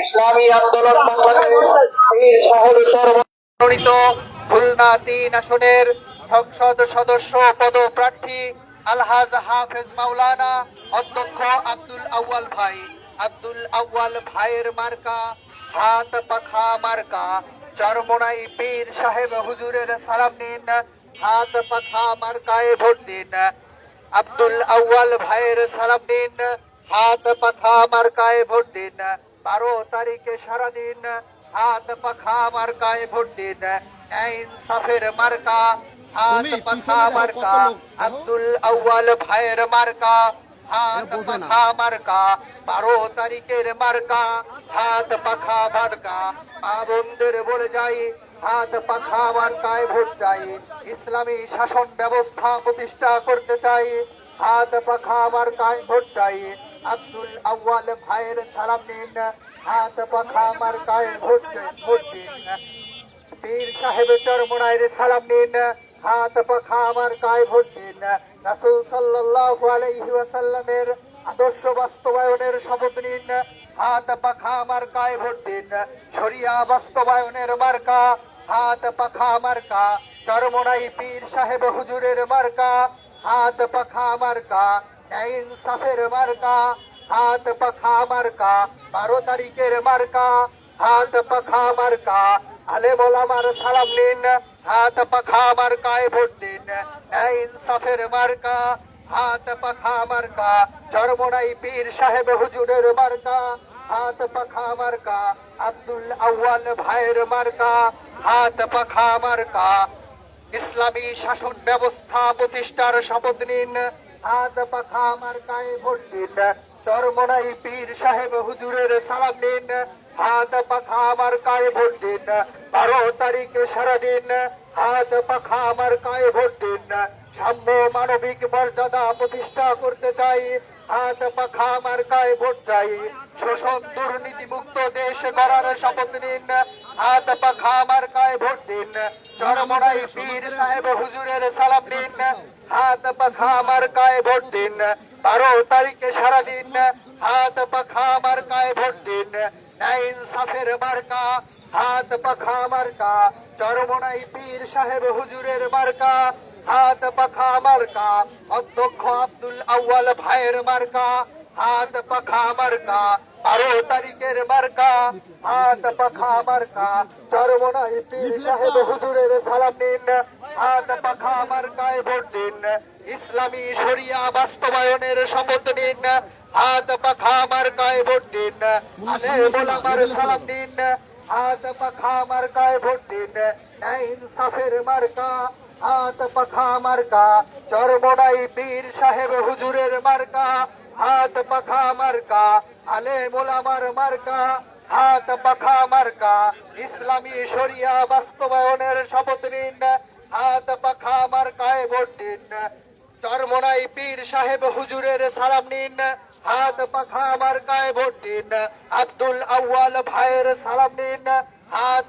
ইসলামী আন্দোলন পীর সাহেব খুলনা তিন আসনের সংসদ সদস্য পদপ্রার্থী আলহাজ হাফেজ মাওলানা অধ্যক্ষ আব্দুল আউয়াল ভাই। আব্দুল আউয়াল ভাইয়ের মার্কা, হাত পাখা মার্কা। চরমোনাই পীর সাহেব হুজুরের সালাম নিন, হাত পাখা মার্কায় ভোট দিন। আব্দুল আউয়াল ভাইয়ের সালাম দিন হাত পাখা মার্কায় ভোট দিন বারো তারিখে সারাদিন হাত পাখা মার্কায় ভোট দিন ইনসাফের মার্কা হাত পাখা মার্কা। আব্দুল আউয়াল ভাইয়ের মার্কা হাত। পাখা মার্কা বারো তারিখের মার্কা হাত পাখা মার্কা মা বোনদের বলে যাই হাত পাখা মার্কায় ভোট চাই ইসলামী শাসন ব্যবস্থা প্রতিষ্ঠা করতে চাই হাত পাখা মার্কায় ভোট চাই আব্দুল আউয়াল ভাইয়ের সালাম হাত পাখা মার্কায় ভোট ভোট দিন পীর সাহেব চরমোনাইয়ের সালাম হাত পাখা আমার গায়ে ভোট দিন রাসূল সাল্লাল্লাহু আলাইহি আদর্শ বাস্তবায়নের শপথ নিন। হাত পাখা আমার গায়ে ভোট দিন শরিয়া বাস্তবায়নের মার্কা, হাত পাখা মার্কা। চরমোনাই পীর সাহেব হুজুরের মার্কা, হাত পাখা মার্কা। ইনসাফের মার্কা, হাত পাখা মার্কা, বারো তারিখের মার্কা, হাত পাখা মার্কা। আলে মোলামার সালাম নিন, হাত পাখা মার্কায় ভোট দিন। ইনসাফের মার্কা, হাত পাখা মার্কা চরমোনাই পীর সাহেব হুজুরের মার্কা। হাত পাখা মার্কা, আব্দুল আউয়াল ভাইয়ের মার্কা। হাত পাখা মার্কা, ইসলামী শাসন ব্যবস্থা প্রতিষ্ঠার শপথ নিন। হাত পাখা মার্কায় ভোট দিন চরমনাই পীর সাহেব হুজুরের সালাম নিন। হাত পাখা মার্কায় ভোট দিন বারো তারিখে সারাদিন হাত পাখা মার্কায় ভোট দিন। সাম্য মানবিক মর্যাদা প্রতিষ্ঠা করতে চাই। হাত পাখা মার্কায় ভোট চাই। শোষণ দুর্নীতি মুক্ত দেশ গড়ার শপথ নিন। হাত পাখা মার্কায় ভোট দিন। চরমোনাই পীর সাহেব হুজুরের সালাম নিন। হাত পাখা মার্কায় ভোট দিন। বারো তারিখে সারাদিন হাত পাখা মার্কায় ভোট দিন। পাখা মার্কা অধ্যক্ষ আব্দুল আউয়াল ভাইয়ের মার্কা পাখা মার্কা মার্কা পাখা মার্কা সাহেব হুজুরের সালাম পাখা ইসলামী শরিয়া বাস্তবায়নের শপথ নিন হাত পাখা মার্কায় ভোট দিন আলে মোলামার সালাম দিন হাত পাখা মার্কায় ভোট দিন ন্যায় ইনসাফের মার্কা হাত পাখা মার্কা চরমোনাই পীর সাহেব হুজুরের মার্কা হাত পাখা মার্কা আলে মোলামার মার্কা হাত পাখা মার্কা ইসলামী শরিয়া বাস্তবায়নের শপথ নিন হাত পাখা মার্কায় ভোট দিন চরমোনাই পীর সাহেব হুজুরের সালাম নিন হাত পাখা মার্কায় ভোট দিন। আব্দুল আউয়াল ভাইয়ের সালাম দিন। হাত